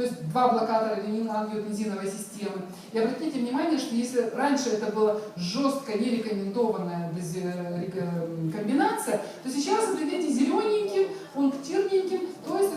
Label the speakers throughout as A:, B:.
A: то есть два блокатора ренин-ангиотензиновой системы. И обратите внимание, что если раньше это была жестко нерекомендованная рек- комбинация, то сейчас это, видите, зелененьким, пунктирненьким, то есть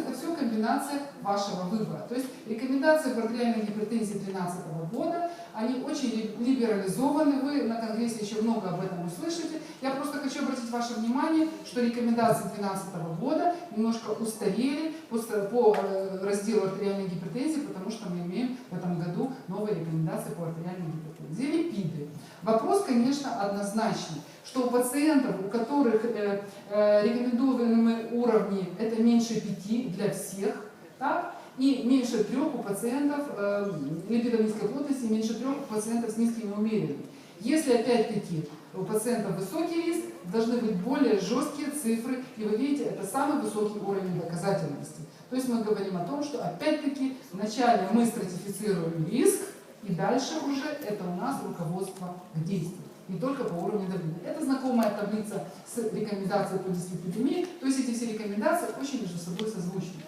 A: комбинация вашего выбора. То есть рекомендации по артериальной гипертензии 2013 года, они очень ли- либерализованы, вы на конгрессе еще много об этом услышите. Я просто хочу обратить ваше внимание, что рекомендации 2012 года немножко устарели по, ста- по э, разделу артериальной гипертензии, потому что мы имеем в этом году новые рекомендации по артериальной гипертензии. Липиды. Вопрос, конечно, однозначный, что у пациентов, у которых э, э, рекомендуемые уровни это меньше 5 для всех, так, и меньше трех у пациентов э, липидов низкой плотности, меньше трех у пациентов с низкими умеренными. Если опять-таки у пациентов высокий риск, должны быть более жесткие цифры, и вы видите, это самый высокий уровень доказательности. То есть мы говорим о том, что опять-таки вначале мы стратифицируем риск, и дальше уже это у нас руководство к действию. Не только по уровню давления. Это знакомая таблица с рекомендацией по дислепидемии. То есть эти все рекомендации очень между собой созвучны.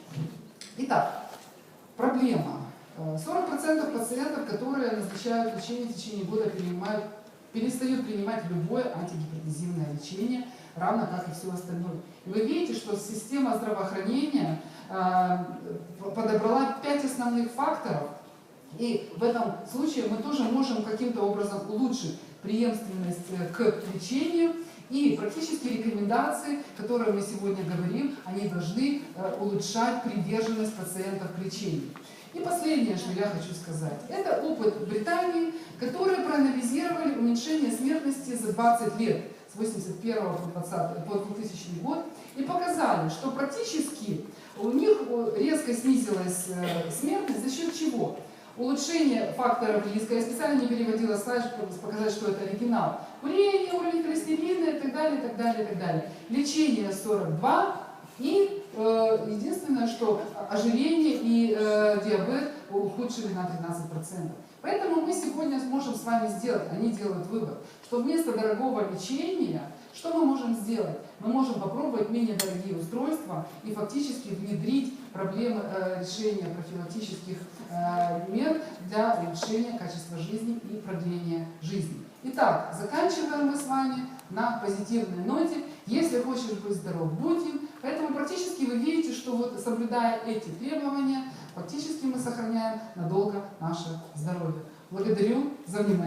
A: Итак, проблема. Э, 40% пациентов, которые назначают лечение в течение года, принимают, перестают принимать любое антигипертензивное лечение, равно как и все остальное. И вы видите, что система здравоохранения э, подобрала 5 основных факторов, и в этом случае мы тоже можем каким-то образом улучшить преемственность э, к лечению. И практически рекомендации, которые мы сегодня говорим, они должны э, улучшать приверженность пациентов к лечению. И последнее, что я хочу сказать, это опыт Британии, которые проанализировали уменьшение смертности за 20 лет с 81 по, 20, по 2000 год и показали, что практически у них э, резко снизилась смертность за счет чего? Улучшение факторов риска. Я специально не переводила слайд, чтобы показать, что это оригинал. Курение, уровень холестерина и так далее, и так далее, и так далее. Лечение 42 и э, единственное, что ожирение и э, диабет ухудшили на 13%. Поэтому мы сегодня сможем с вами сделать, они делают вывод, что вместо дорогого лечения, что мы можем сделать? Мы можем попробовать менее дорогие устройства и фактически внедрить проблемы э, решения профилактических э, мер для улучшения качества жизни и продления жизни. Итак, заканчиваем мы с вами на позитивной ноте. Если хочешь быть здоров, будь им. Поэтому практически вы видите, что вот соблюдая эти требования, фактически мы сохраняем надолго наше здоровье. Благодарю за внимание.